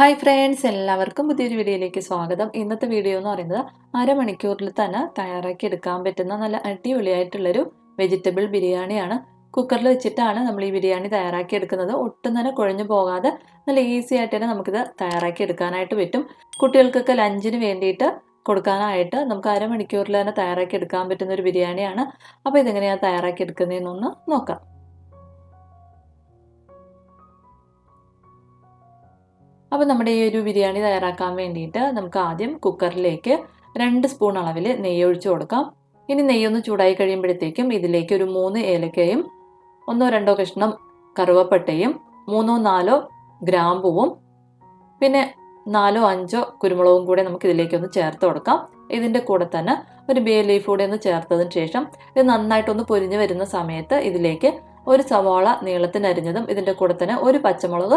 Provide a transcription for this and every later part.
Hi friends എല്ലാവർക്കും പുതിയൊരു വീഡിയോയിലേക്ക് സ്വാഗതം. ഇന്നത്തെ വീഡിയോ എന്ന് പറയുന്നത് അരമണിക്കൂറിൽ തന്നെ തയ്യാറാക്കി എടുക്കാൻ പറ്റുന്ന നല്ല അടിപൊളിയായിട്ടുള്ളൊരു വെജിറ്റബിൾ ബിരിയാണിയാണ്. കുക്കറിൽ വെച്ചിട്ടാണ് നമ്മൾ ഈ ബിരിയാണി തയ്യാറാക്കി എടുക്കുന്നത്. ഒട്ടും തന്നെ കുഴഞ്ഞു പോകാതെ നല്ല ഈസി ആയിട്ട് തന്നെ നമുക്കിത് തയ്യാറാക്കി എടുക്കാനായിട്ട് പറ്റും. കുട്ടികൾക്കൊക്കെ ലഞ്ചിന് വേണ്ടിയിട്ട് കൊടുക്കാനായിട്ട് നമുക്ക് അരമണിക്കൂറിൽ തന്നെ തയ്യാറാക്കി എടുക്കാൻ പറ്റുന്ന ഒരു ബിരിയാണിയാണ്. അപ്പോൾ ഇതെങ്ങനെയാണ് തയ്യാറാക്കി എടുക്കുന്നതെന്നൊന്ന് നോക്കാം. അപ്പോൾ നമ്മുടെ ഈ ഒരു ബിരിയാണി തയ്യാറാക്കാൻ വേണ്ടിയിട്ട് നമുക്ക് ആദ്യം കുക്കറിലേക്ക് രണ്ട് സ്പൂൺ അളവിൽ നെയ്യ് ഒഴിച്ചു കൊടുക്കാം. ഇനി നെയ്യൊന്ന് ചൂടായി കഴിയുമ്പോഴത്തേക്കും ഇതിലേക്ക് ഒരു മൂന്ന് ഏലക്കയും ഒന്നോ രണ്ടോ കഷ്ണം കറുവപ്പട്ടയും മൂന്നോ നാലോ ഗ്രാമ്പുവും പിന്നെ നാലോ അഞ്ചോ കുരുമുളകും കൂടെ നമുക്ക് ഇതിലേക്ക് ഒന്ന് ചേർത്ത് കൊടുക്കാം. ഇതിന്റെ കൂടെ തന്നെ ഒരു ബേ ലീഫ് കൂടെ ഒന്ന് ചേർത്തതിന് ശേഷം ഇത് നന്നായിട്ടൊന്ന് പൊരിഞ്ഞു വരുന്ന സമയത്ത് ഇതിലേക്ക് ഒരു സവാള നീളത്തിനരിഞ്ഞതും ഇതിന്റെ കൂടെ തന്നെ ഒരു പച്ചമുളക്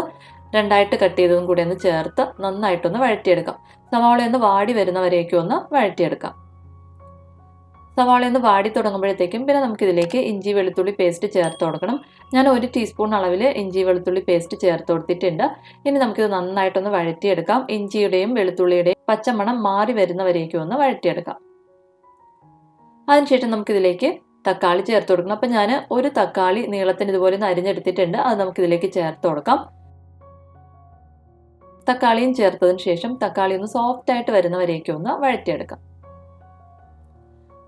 രണ്ടായിട്ട് കട്ട് ചെയ്തതും കൂടി ഒന്ന് ചേർത്ത് നന്നായിട്ടൊന്ന് വഴറ്റിയെടുക്കാം. സവാള ഒന്ന് വാടി വരുന്നവരേക്കും ഒന്ന് വഴറ്റിയെടുക്കാം. സവാള ഒന്ന് വാടി തുടങ്ങുമ്പോഴത്തേക്കും പിന്നെ നമുക്കിതിലേക്ക് ഇഞ്ചി വെളുത്തുള്ളി പേസ്റ്റ് ചേർത്ത് കൊടുക്കണം. ഞാൻ ഒരു ടീസ്പൂൺ അളവിൽ ഇഞ്ചി വെളുത്തുള്ളി പേസ്റ്റ് ചേർത്ത് കൊടുത്തിട്ടുണ്ട്. ഇനി നമുക്കിത് നന്നായിട്ടൊന്ന് വഴറ്റിയെടുക്കാം. ഇഞ്ചിയുടെയും വെളുത്തുള്ളിയുടെയും പച്ചമണം മാറി വരുന്നവരേക്കും ഒന്ന് വഴറ്റിയെടുക്കാം. അതിനുശേഷം നമുക്കിതിലേക്ക് തക്കാളി ചേർത്ത് കൊടുക്കണം. അപ്പം ഞാൻ ഒരു തക്കാളി നീളത്തിന് ഇതുപോലെ ഒന്ന് അരിഞ്ഞെടുത്തിട്ടുണ്ട്. അത് നമുക്കിതിലേക്ക് ചേർത്ത് കൊടുക്കാം. തക്കാളിയും ചേർത്തതിന് ശേഷം തക്കാളി ഒന്ന് സോഫ്റ്റ് ആയിട്ട് വരുന്നവരേക്ക് ഒന്ന് വഴറ്റിയെടുക്കാം.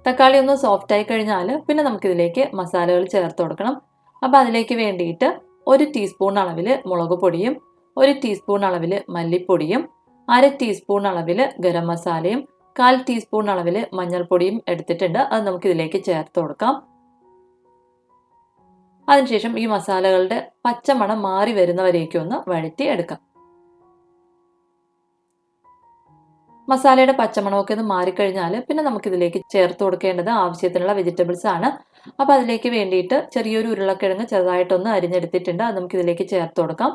തക്കാളി ഒന്ന് സോഫ്റ്റ് ആയി കഴിഞ്ഞാൽ പിന്നെ നമുക്കിതിലേക്ക് മസാലകൾ ചേർത്ത് കൊടുക്കണം. അപ്പോൾ അതിലേക്ക് വേണ്ടിയിട്ട് ഒരു ടീസ്പൂൺ അളവിൽ മുളക് പൊടിയും ഒരു ടീസ്പൂൺ അളവിൽ മല്ലിപ്പൊടിയും അര ടീസ്പൂൺ അളവിൽ ഗരം മസാലയും കാൽ ടീസ്പൂൺ അളവിൽ മഞ്ഞൾപ്പൊടിയും എടുത്തിട്ടുണ്ട്. അത് നമുക്ക് ഇതിലേക്ക് ചേർത്ത് കൊടുക്കാം. അതിനുശേഷം ഈ മസാലകളുടെ പച്ചമണം മാറി വരുന്നവരേക്കും ഒന്ന് വഴറ്റി എടുക്കാം. മസാലയുടെ പച്ചമണമൊക്കെ ഒന്ന് മാറിക്കഴിഞ്ഞാൽ പിന്നെ നമുക്കിതിലേക്ക് ചേർത്ത് കൊടുക്കേണ്ടത് ആവശ്യത്തിനുള്ള വെജിറ്റബിൾസ് ആണ്. അപ്പോൾ അതിലേക്ക് വേണ്ടിയിട്ട് ചെറിയൊരു ഉരുളക്കിഴങ്ങ് ചെറുതായിട്ടൊന്ന് അരിഞ്ഞെടുത്തിട്ടുണ്ട്. അത് നമുക്ക് ഇതിലേക്ക് ചേർത്ത് കൊടുക്കാം.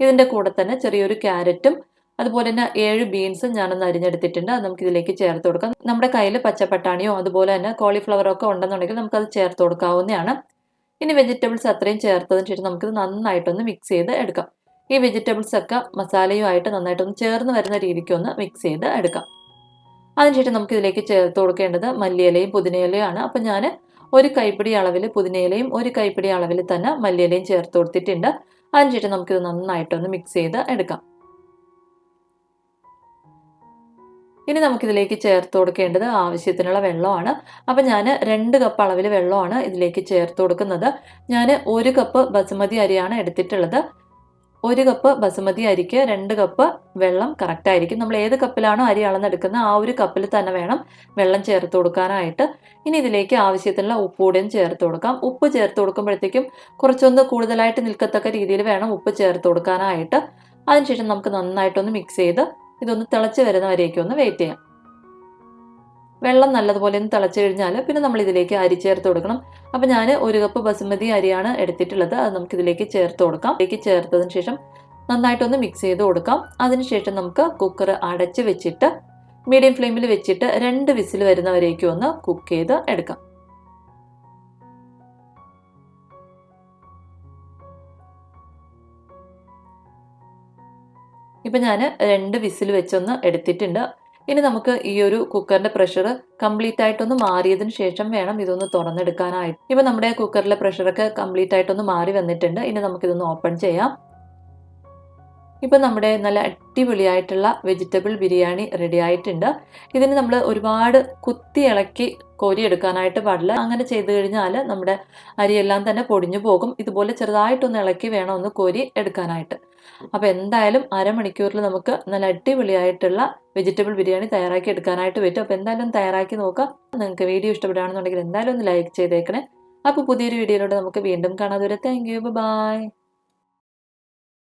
ഇതിന്റെ കൂടെ തന്നെ ചെറിയൊരു ക്യാരറ്റും അതുപോലെ തന്നെ ഏഴ് ബീൻസും ഞാനൊന്ന് അരിഞ്ഞെടുത്തിട്ടുണ്ട്. അത് നമുക്ക് ഇതിലേക്ക് ചേർത്ത് കൊടുക്കാം. നമ്മുടെ കയ്യിൽ പച്ചപ്പട്ടാണിയോ അതുപോലെ തന്നെ കോളിഫ്ലവറോ ഒക്കെ ഉണ്ടെന്നുണ്ടെങ്കിൽ നമുക്കത് ചേർത്ത് കൊടുക്കാവുന്നതാണ്. ഇനി വെജിറ്റബിൾസ് അത്രയും ചേർത്തതിന് ശേഷം നമുക്കിത് നന്നായിട്ടൊന്ന് മിക്സ് ചെയ്ത് എടുക്കാം. ഈ വെജിറ്റബിൾസ് ഒക്കെ മസാലയുമായിട്ട് നന്നായിട്ടൊന്ന് ചേർന്ന് വരുന്ന രീതിക്ക് ഒന്ന് മിക്സ് ചെയ്ത് എടുക്കാം. അതിനുശേഷം നമുക്ക് ഇതിലേക്ക് ചേർത്ത് കൊടുക്കേണ്ടത് മല്ലിയിലയും പുതിനയിലയും ആണ് അപ്പം ഞാൻ ഒരു കൈപ്പിടി അളവിൽ പുതിനയിലയും ഒരു കൈപ്പിടി അളവിൽ തന്നെ മല്ലിയിലയും ചേർത്ത് കൊടുത്തിട്ടുണ്ട്. അതിനുശേഷം നമുക്കിത് നന്നായിട്ടൊന്ന് മിക്സ് ചെയ്ത് എടുക്കാം. ഇനി നമുക്കിതിലേക്ക് ചേർത്ത് കൊടുക്കേണ്ടത് ആവശ്യത്തിനുള്ള വെള്ളമാണ്. അപ്പം ഞാൻ രണ്ട് കപ്പ് അളവിൽ വെള്ളമാണ് ഇതിലേക്ക് ചേർത്ത് കൊടുക്കുന്നത്. ഞാൻ ഒരു കപ്പ് ബസുമതി അരിയാണ് എടുത്തിട്ടുള്ളത്. ഒരു കപ്പ് ബസുമതി അരിക്ക് രണ്ട് കപ്പ് വെള്ളം കറക്റ്റ് ആയിരിക്കും. നമ്മൾ ഏത് കപ്പിലാണോ അരി അളന്നെടുക്കുന്നത് ആ ഒരു കപ്പിൽ തന്നെ വേണം വെള്ളം ചേർത്ത് കൊടുക്കാനായിട്ട്. ഇനി ഇതിലേക്ക് ആവശ്യത്തിനുള്ള ഉപ്പ് കൂടിയും ചേർത്ത് കൊടുക്കാം. ഉപ്പ് ചേർത്ത് കൊടുക്കുമ്പോഴത്തേക്കും കുറച്ചൊന്ന് കൂടുതലായിട്ട് നിൽക്കത്തക്ക രീതിയിൽ വേണം ഉപ്പ് ചേർത്ത് കൊടുക്കാനായിട്ട്. അതിനുശേഷം നമുക്ക് നന്നായിട്ടൊന്ന് മിക്സ് ചെയ്ത് ഇതൊന്ന് തിളച്ച് വരുന്നവരേക്കും ഒന്ന് വെയിറ്റ് ചെയ്യാം. വെള്ളം നല്ലതുപോലെ ഒന്ന് തിളച്ച് കഴിഞ്ഞാൽ പിന്നെ നമ്മൾ ഇതിലേക്ക് അരി ചേർത്ത് കൊടുക്കണം. അപ്പോൾ ഞാൻ ഒരു കപ്പ് ബസുമതി അരിയാണ് എടുത്തിട്ടുള്ളത്. അത് നമുക്ക് ഇതിലേക്ക് ചേർത്ത് കൊടുക്കാം. ഇതിലേക്ക് ചേർത്തതിന് ശേഷം നന്നായിട്ടൊന്ന് മിക്സ് ചെയ്ത് കൊടുക്കാം. അതിനുശേഷം നമുക്ക് കുക്കർ അടച്ച് വെച്ചിട്ട് മീഡിയം ഫ്ലെയിമിൽ വെച്ചിട്ട് രണ്ട് വിസിൽ വരുന്നവരേക്കും ഒന്ന് കുക്ക് ചെയ്ത് എടുക്കാം. ഇപ്പം ഞാൻ രണ്ട് വിസിൽ വെച്ചൊന്ന് എടുത്തിട്ടുണ്ട്. ഇനി നമുക്ക് ഈ ഒരു കുക്കറിന്റെ പ്രഷർ കംപ്ലീറ്റ് ആയിട്ടൊന്ന് മാറിയതിന് ശേഷം വേണം ഇതൊന്ന് തുറന്നെടുക്കാനായിട്ട്. ഇപ്പം നമ്മുടെ കുക്കറിലെ പ്രഷറൊക്കെ കംപ്ലീറ്റ് ആയിട്ടൊന്ന് മാറി വന്നിട്ടുണ്ട്. ഇനി നമുക്കിതൊന്ന് ഓപ്പൺ ചെയ്യാം. ഇപ്പം നമ്മുടെ നല്ല അടിപൊളിയായിട്ടുള്ള വെജിറ്റബിൾ ബിരിയാണി റെഡി ആയിട്ടുണ്ട്. ഇതിന് നമ്മൾ ഒരുപാട് കുത്തി ഇളക്കി കോരിയെടുക്കാനായിട്ട് പാടില്ല. അങ്ങനെ ചെയ്തു കഴിഞ്ഞാൽ നമ്മുടെ അരിയെല്ലാം തന്നെ പൊടിഞ്ഞു പോകും. ഇതുപോലെ ചെറുതായിട്ടൊന്ന് ഇളക്കി വേണം ഒന്ന് കോരി എടുക്കാനായിട്ട്. അപ്പോൾ എന്തായാലും അരമണിക്കൂറിൽ നമുക്ക് നല്ല അടിപൊളിയായിട്ടുള്ള വെജിറ്റബിൾ ബിരിയാണി തയ്യാറാക്കി എടുക്കാനായിട്ട് പറ്റും. അപ്പോൾ എന്തായാലും തയ്യാറാക്കി നോക്കാം. നിങ്ങൾക്ക് വീഡിയോ ഇഷ്ടപ്പെടുകയാണെന്നുണ്ടെങ്കിൽ എന്തായാലും ഒന്ന് ലൈക്ക് ചെയ്തേക്കണേ. അപ്പോൾ പുതിയൊരു വീഡിയോയിലൂടെ നമുക്ക് വീണ്ടും കാണാതെ വരെ താങ്ക് യു ബൈ